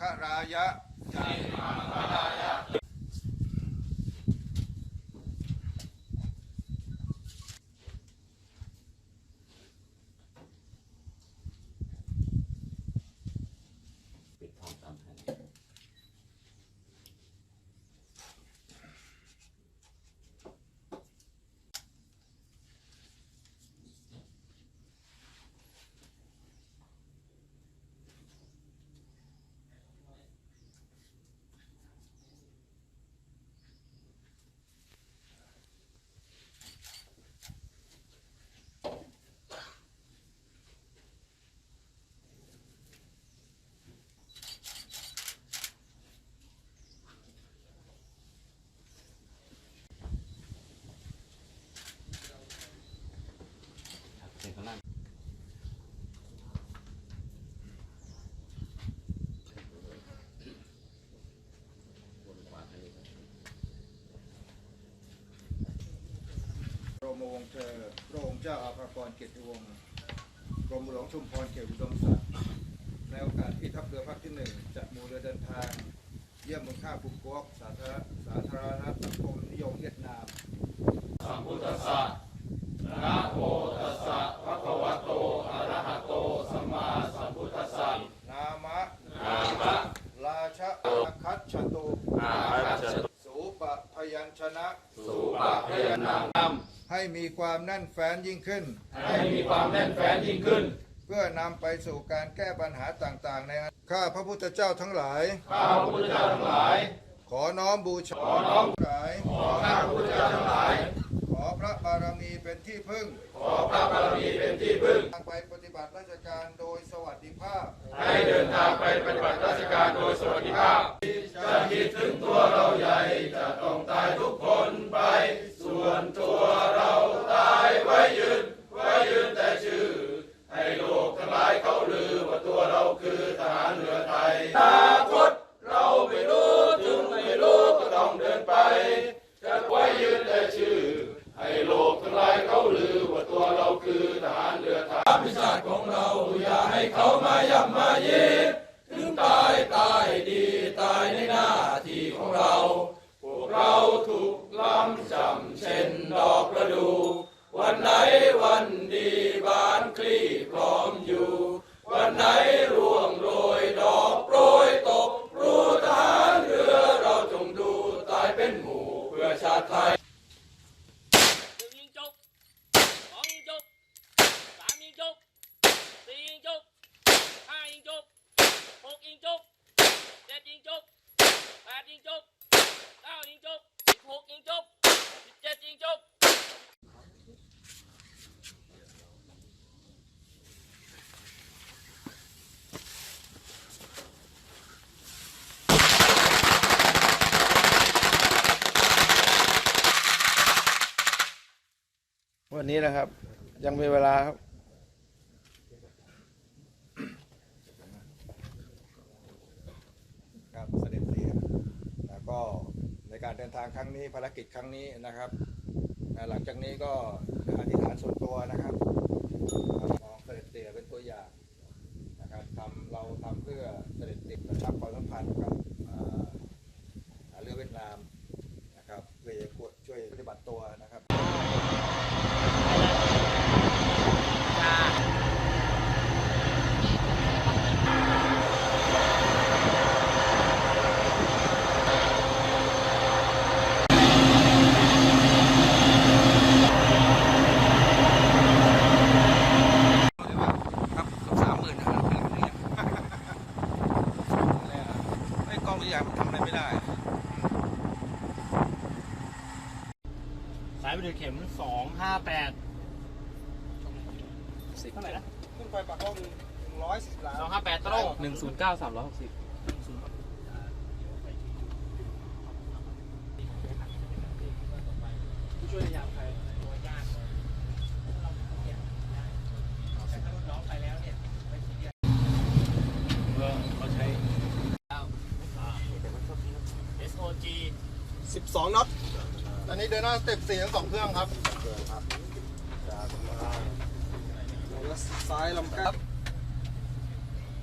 ครายะจา ปิดทองตามแผน ครับเชิญข้างล่าง พ ระองค์วงศ์เธอพระองค์เจ้าอาภากรเกียรติวงศ์กรมหลวงชุมพรเขตอุดมศักดิ์ในโอกาสที่ทัพเรือภาคที่หนึ่งจัดหมู่เรือเดินทาง เยี่ยมเมืองข้าภูกวกสาธารณสาธารณสังคมนิยมเวียดนามนามะนามะราชะอาคัตชตุสูปะพยัญชนะสูปะพยัญชนะ ให้มีความแน่นแฟ้นยิ่งขึ้น ให้มีความแน่นแฟ้นยิ่งขึ้น เพื่อนำไปสู่การแก้ปัญหาต่างๆ ในอนาคตข้าพระพุทธเจ้าทั้งหลาย ข้าพระพุทธเจ้าทั้งหลาย ขอน้อมบูชา ขอน้อมหลาย ขอข้าพระพุทธเจ้าทั้งหลาย ขอพระบารมีเป็นที่พึ่ง ขอพระบารมีเป็นที่พึ่งทางไปปฏิบัติราชการโดยสวัสดิภาพ ให้เดินทางไปปฏิบัติราชการโดยสวัสดิภาพจะคิดถึงตัวเราใหญ่ วันไหนวันดีบานคลี่พร้อมอยู่ วันไหนร่วงโรยดอกโปรยตก รู้ทหารเรือเราจงดูตายเป็นหมู่เพื่อชาติไทยยิงจบสองยิงจบสามยิงจบสี่ยิงจบห้ายิงจบหกยิงจบเจ็ดยิงจบแปดยิงจบเก้ายิงจบสิบหกยิงจบสิบเจ็ดยิงจบ วันนี้นะครับ ยังมีเวลาครับครับเสด็จเตียแล้วก็ในการเดินทางครั้งนี้ภารกิจครั้งนี้นะครับ หลังจากนี้ก็อธิษฐานส่วนตัวนะครับมองเสด็จเตียเป็นตัวอย่างนะครับทำเราทำเพื่อเสด็จเตียนะครับความสัมพันธ์กับอ่าอ่าเรือเวียดนามนะครับเพื่อจะช่วยปฏิบัติตัวนะครับ ครับสามหมื่นนะครับไอ้กล้อง ตัวอย่างทำอะไรไม่ได้ สายไปถึงเข็มสองห้าแปดเท่าไหร่นะขึ้นไปปากห้องร้อยสิบล้านสองห้าแปดตรงหนึ่งศูนย์เก้าสามร้อยหกสิบ ผู้ช่วยยามใครตัวญาติแต่ถ้ารุ่นน้องไปแล้วเนี่ยไม่ซีเรียสเออเขาใช้ SOG 12น็อตอันนี้เดินหน้าสเต็ปสี่ทั้งสองเครื่องครับซ้ายลำครับ